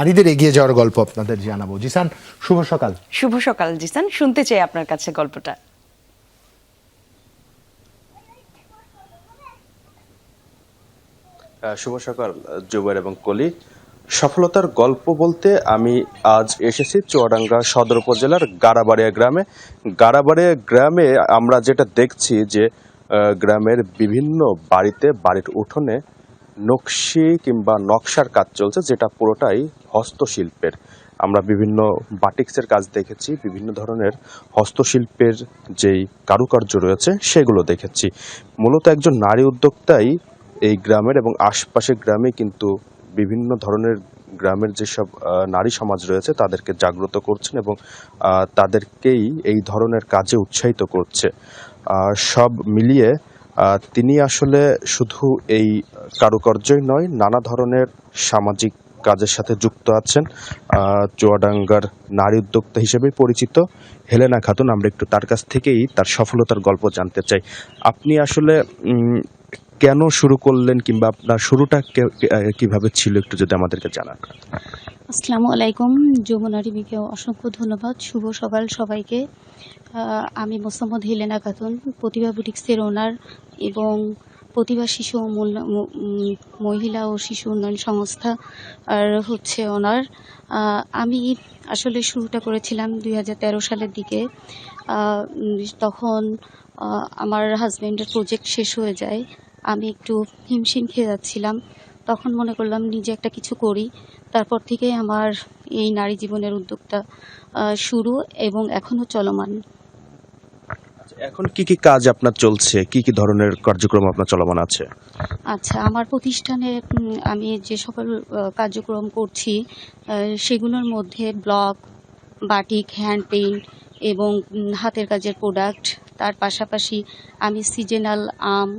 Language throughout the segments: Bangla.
নারীদের এগিয়ে যাওয়ার গল্প আপনাদের জানাব। জিসান শুভ সকাল। শুভ সকাল জিসান। শুনতে চাই আপনার কাছে গল্পটা। শুভ সকাল জুবাইর এবং কলি। সফলতার গল্প বলতে আমি আজ এসেছি চুয়াডাঙ্গা সদর উপজেলার গাড়াবাড়িয়া গ্রামে। গাড়াবাড়িয়া গ্রামে আমরা যেটা দেখছি যে গ্রামের বিভিন্ন বাড়িতে বাড়ির উঠোনে নকশি কিংবা নকশার কাজ চলছে, যেটা পুরোটাই হস্তশিল্পের। আমরা বিভিন্ন বাটিক্সের কাজ দেখেছি, বিভিন্ন ধরনের হস্তশিল্পের যেই কারুকার্য রয়েছে, সেগুলো দেখেছি। মূলত একজন নারী উদ্যোক্তাই এই গ্রামের এবং আশপাশের গ্রামে কিন্তু বিভিন্ন ধরনের গ্রামের যেসব নারী সমাজ রয়েছে, তাদেরকে জাগ্রত করছেন এবং তাদেরকেই এই ধরনের কাজে উৎসাহিত করছে। সব মিলিয়ে তিনি আসলে শুধু এই কারুকার্যই নয়, নানা ধরনের সামাজিক কাজের সাথে যুক্ত আছেন। চুয়াডাঙ্গার নারী উদ্যোক্তা হিসেবে পরিচিত হেলেনা খাতুন। আমরা একটু তার কাছ থেকেই তার সফলতার গল্প জানতে চাই। আপনি আসলে কেন শুরু করলেন কিংবা আপনার শুরুটা কীভাবে ছিল? একটু যদি আমাদেরকে জানান। আসসালামু আলাইকুম, যমুনা রিমিকে অসংখ্য ধন্যবাদ। শুভ সকাল সবাইকে। আমি মোসাম্মদ হেলেনা খাতুন, প্রতিভা বুটিক্সের ওনার এবং প্রতিভা শিশু মহিলা ও শিশু উন্নয়ন সংস্থা আর হচ্ছে ওনার। আমি আসলে শুরুটা করেছিলাম দু হাজার তেরো সালের দিকে। তখন আমার হাজব্যান্ডের প্রজেক্ট শেষ হয়ে যায়। আমি একটু হিমশিম খেয়ে যাচ্ছিলাম। তখন মনে করলাম নিজে একটা কিছু করি। তারপর থেকে আমার এই নারী জীবনের উদ্যোগটা শুরু এবং এখনও চলমান। এখন কি কি কাজ আপনার চলছে? কি কি ধরনের কার্যক্রম আপনার চলমান আছে? আচ্ছা আমার প্রতিষ্ঠানে আমি যে সকল কার্যক্রম করছি সেগুলোর মধ্যে ব্লক বাটিক, হ্যান্ড পেইন্ট এবং হাতের কাজের প্রোডাক্ট। তার পাশাপাশি আমি সিজনাল আম,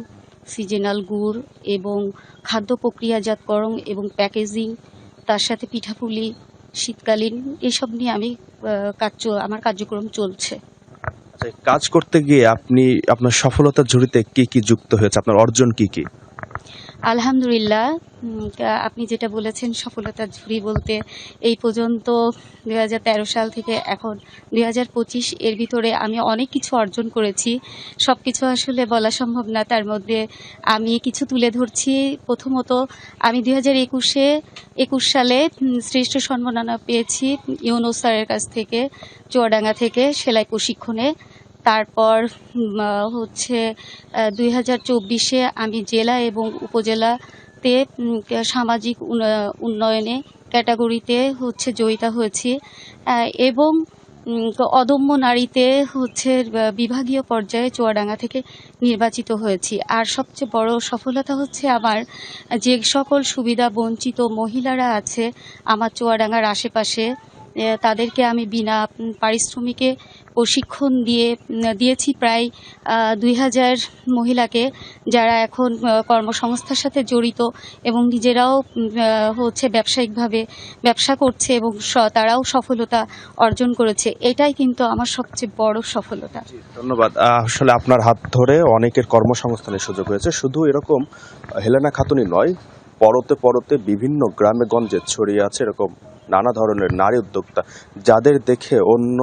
সিজনাল গুড় এবং খাদ্য প্রক্রিয়াজাতকরণ এবং প্যাকেজিং, তার সাথে পিঠাপুলি, শীতকালীন, এসব নিয়ে আমি কাজ আমার কার্যক্রম চলছে। কাজ করতে গিয়ে আপনি আপনার সফলতার ঝুড়িতে কি কি যুক্ত হয়েছে? আপনার অর্জন কি কি? আলহামদুলিল্লাহ আপনি যেটা বলেছেন সফলতার ঝুড়ি বলতে, এই পর্যন্ত দু হাজার তেরো সাল থেকে এখন দু হাজার পঁচিশ, এর ভিতরে আমি অনেক কিছু অর্জন করেছি। সব কিছু আসলে বলা সম্ভব না, তার মধ্যে আমি কিছু তুলে ধরছি। প্রথমত, আমি দুই হাজার একুশে, একুশ সালে শ্রেষ্ঠ সম্মাননা পেয়েছি ইউনো স্যারের কাছ থেকে, চুয়াডাঙ্গা থেকে সেলাই প্রশিক্ষণে। তারপর হচ্ছে দুই হাজার চব্বিশে আমি জেলা এবং উপজেলাতে সামাজিক উন্ন- উন্নয়নে ক্যাটাগরিতে হচ্ছে জয়িতা হয়েছি। এবং অদম্য নারীতে হচ্ছে বিভাগীয় পর্যায়ে চুয়াডাঙ্গা থেকে নির্বাচিত হয়েছি। আর সবচেয়ে বড় সফলতা হচ্ছে আমার, যে সকল সুবিধা বঞ্চিত মহিলারা আছে, আমার চুয়াডাঙ্গার আশেপাশে তাদেরকে আমি বিনা পারিশ্রমিকে প্রশিক্ষণ দিয়ে, দিয়েছি প্রায় দুই হাজার মহিলাকে যারা এখন কর্মসংস্থার সাথে জড়িত এবং নিজেরাও হচ্ছে ব্যবসায়িকভাবে ব্যবসা করছে এবং তারাও সফলতা অর্জন করেছে। এটাই কিন্তু আমার সবচেয়ে বড় সফলতা। ধন্যবাদ। আসলে আপনার হাত ধরে অনেকের কর্মসংস্থানের সুযোগ হয়েছে। শুধু এরকম, হেলেনা খাতুনি নয়, পরতে পরতে বিভিন্ন গ্রামে গঞ্জে ছড়িয়ে আছে এরকম নানা ধরনের নারী উদ্যোক্তা, যাদের দেখে অন্য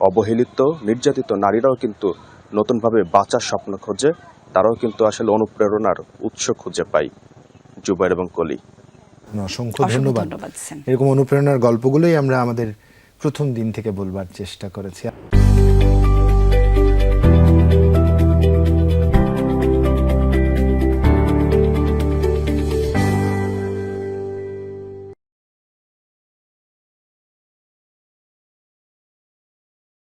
অবহেলিত নির্যাতিত নারীরাও কিন্তু নতুনভাবে বাঁচার স্বপ্ন খোঁজে তারাও কিন্তু আসলে অনুপ্রেরণার উৎস খুঁজে পায়। জুবাইর এবং কলি। অসংখ্য ধন্যবাদ। এরকম অনুপ্রেরণার গল্পগুলোই আমরা আমাদের প্রথম দিন থেকে বলবার চেষ্টা করেছি।